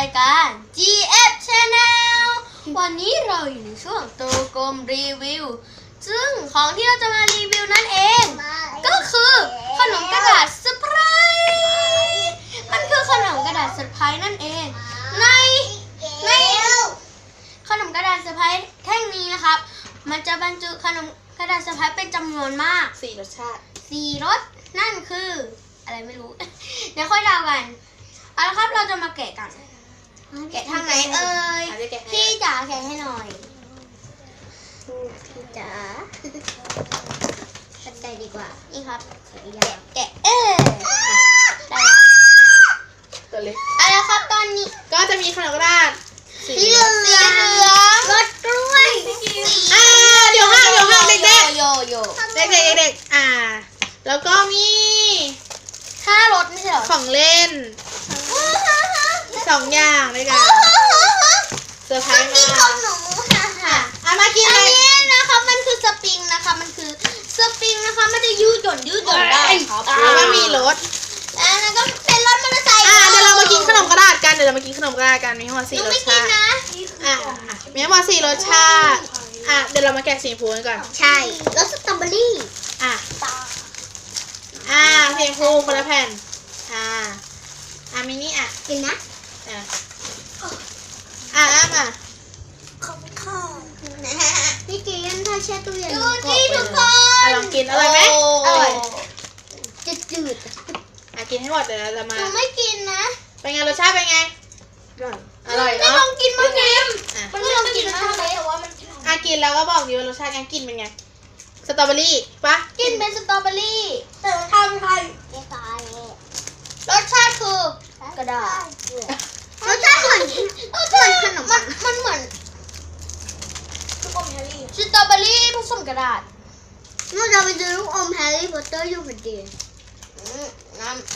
ายการ GF Channel วันนี้เราอยู่ในช่วงโตกลมรีวิว ซึ่งของที่เราจะมารีวิวนั่นเอง ก็คือขนมกระดาษเซอร์ไพรส์มันคือขนมกระดาษเซอร์ไพรส์นั่นเอง ใน ใน ขนมกระดาษเซอร์ไพรส์แท่งนี้นะครับ มันจะบรรจุขนมกระดาษเซอร์ไพรส์เป็นจำนวนมากสี่รสชาติสี่รสนั่นคือ อะไรไม่รู้ เดี๋ยวค่อยเดากันเอาละครับ เราจะมาแกะกัน แกะทางไหนเอ่ยอาจจะแกะให้พี่จ๋าแกะให้หน่อยพี่จ๋าตัดใจดีกว่า นี่ครับอยากแกะเออได้แล้วตัวเล็กเอาละครับตอนนี้ก็จะมีขนมกระดาษสีสีเหลืองสีเหลืองรสกล้วยอ่าเดี๋ยวห้างเดี๋ยวห้างเด็กโยโย่ๆเด็กๆเด็กๆอ่า แล้วก็มีห้ารสไม่ใช่เหรอของเล่น สองอย่างด้วยกันเซอร์ไพรส์กินมาของหนูค่ะค่ะอะมากินอัเลนยนี้นะคะมันคือสปริงนะคะมันคือสปริงนะคะมันจะยืดหย่อนยืดหย่อนได้ครับแล้วก็มีรสแล้วนั่นก็เป็นรถมอเตอร์ไซค์อ่าเดี๋ยวเรามากินขนมกระดาษกันเดี๋ยวเรามากินขนมกระดาษกันมีทั้งหมดหสี่นูรสไม่กินชาตินะ อะอะมีทั้งหมดสี่รสชาติอะเดี๋ยวเรามาแกะสีชมพูกันก่อนใช่รสสตรอเบอรี่อะ อ่าสีชมพูคนละแผ่น อ่า อะมินิอะ กินนะ อะอะอะมาขอบคุณค่ะพี่เจนถ้าแช่ตู้เย็นดูมันกรอบที่ไปทุกเลคยนอะลองกินอร่อยไหมอร่อยจะจืดอะกินให้หมดเดี๋ยวเราจะหมานูไม่กินนะเป็นไงรสชาติเป็นไงอร่อยอร่อยไม่เนาะลองกินมั้างไงอะมันไม่ลองกินมั้างเลยอะกินแล้วก็บอกดิว่ารสชาติการกินเป็นไงสตรอเบอรี่ปะกินเป็นสตรอเบอรี่แต่ทำไทยคล้ายรสชาติคือๆกระดาษรสชาติเหมือน รสชาติ ขนม มันมันเหมือนส ตรอเบอรี่ผสมกระดาษเมื่อเราไปดูลูกอมแฮร์รี่พอตเตอร์อยู่พอดีอืมน้ำ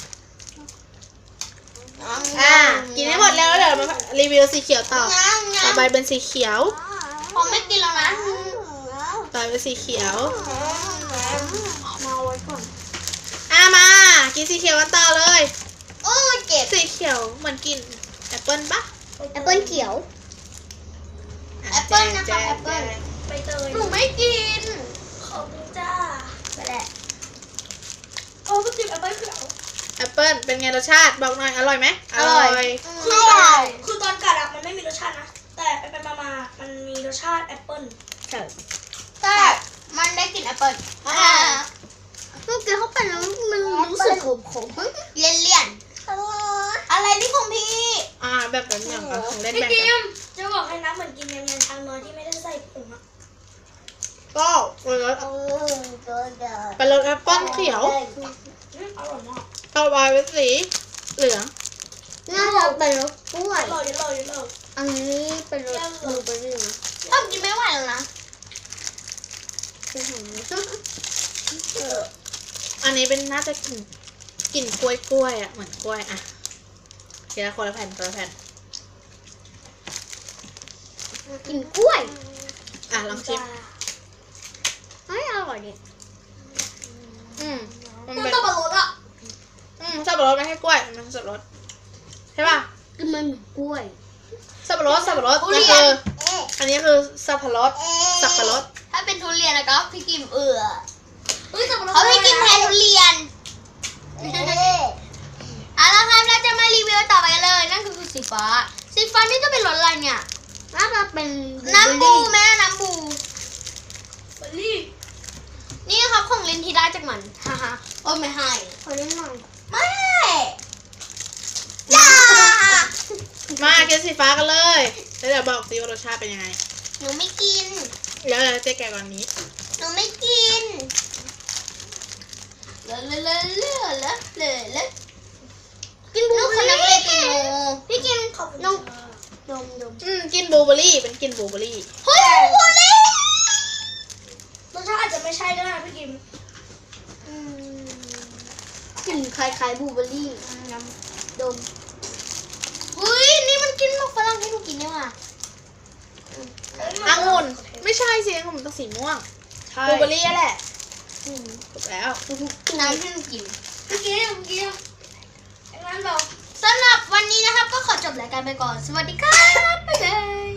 น้ำอะกินให้หมดแล้วแล้วเดี๋ยวเรามารีวิวสีเขียวต่อ น้ำต่อน้ำไปเป็นสีเขียว ผมไม่กินแล้วนะต่อไปเป็นสีเขียว มาไว้ก่อนอะมา กินสีเขียวกันต่อเลย โอ้ยเจ็บสีเขียวเหมือนกินแอปเปิ้ลปะแอปเปิ้ลเขียว แอปเปิ้ลนะคะแอปเปิ้ล ไปเตยหนูไม่กิน ขอบคุณจ้าไปแหละโอ้ก็กินแอปเปิ้ลเขียวแอปเปิ้ลเป็นไงรสชาติบอกหน่อยอร่อยไหมอร่อย คือตอนคือตอนกัดอะมันไม่มีรสชาตินะ แต่ไปไปมามามันมีรสชาติแอปเปิ้ลแต่มันได้กลิ่นแอปเปิ้ลอ่าเมื่อกี้เข้าไปแล้วมันรู้สึกขมขมเลี่ยนเลี่ยนอะไรนี่ของพี่ อ่าแบบแบบอย่างกับของเล่นพี่แบบกิกันมจะบอกให้นะเหมือนกินยำยำช้างน้อยที่ไม่ได้ใส่ผงอะ ก็เป็นรสเออก็จะเป็นรสแอปเปิ้ลเขียวอืมอร่อยมากต่อไปเป็นสีเหลือง น่าจะเป็นรสกล้วยอร่อยอร่อยอร่อยอันนี้เป็นรสบลูเบอร์รี่นะต้องกินไม่ไหวแล้วนะเป็นของอันนี้เป็นน่าจะกลิ่นกลิ่นกล้วยกล้วยๆอะ เหมือนกล้วยอะทีละคนละแผ่นคนละแผ่นกินกล้วย อะลองชิมเฮ้ยอ ร่อยดิอืมมันมันเป็นต้องบรรลุอะอืมสับปะรดไม่ใช่กล้วยมันสับปะรดใช่ป่ะกินมันเหมือนกล้วย สับปะรดสับปะรดก็คืออันนี้คือสับปะรดสับปะรดถ้าเป็นทุเรียนแล้วก็พี่กิมเอือเฮ้ยแต่มันเขาพี่กิมแทนทุเรียนเอาละครับเราจะมารีวิวต่อไปกันเลย นั่นก็คือสีฟ้า สีฟ้านี่จะเป็นรสอะไรเนี่ยน่าจะเป็นน้ำบูแม่น้ำบู เบอร์รี่ นี่ครับของลินที่ได้จากมัน ฮ่า ฮ่าโอ้ยไม่ให้ ขอเล่นหน่อยไม่อย่ามากินสีฟ้ากันเลยแล้วเดี๋ยวบอกสิว่ารสชาติเป็นยังไง หนูไม่กิน แล้วเดี๋ยวเจ๊แกะก่อนนี้ หนูไม่กิน เลอะเลอะเลอะเลอะเลอะเลอะเลอะกินบลูลูกเบคอนร์นักรี่เรียนเป็นงูพี่กินขอบคุณน้องค่ะดมดมอืมกินบลูเบอร์รี่เป็นกินบลูเบอร์รี่ เฮ้ยโบลี่รสชาติอาจจะไม่ใช่ก็ได้นะพี่กิม อืม กลิ่นคล้ายๆบลูเบอร์รี่ดมเฮ้ยนี่มันกินหมกฝรั่งที่หนูกินเนี่ยว่ะองุ่นไม่ใช่สิองุ่นมันต้องสีม่วงใช่บลูเบอร์รี่แหละอืมถูกแล้วน้ำที่หนูกินพี่กิมพี่กิมอย่างนั้นเราสำหรับวันนี้นะครับก็ขอจบบรายการไปก่อน สวัสดีครับบ๊ายบาย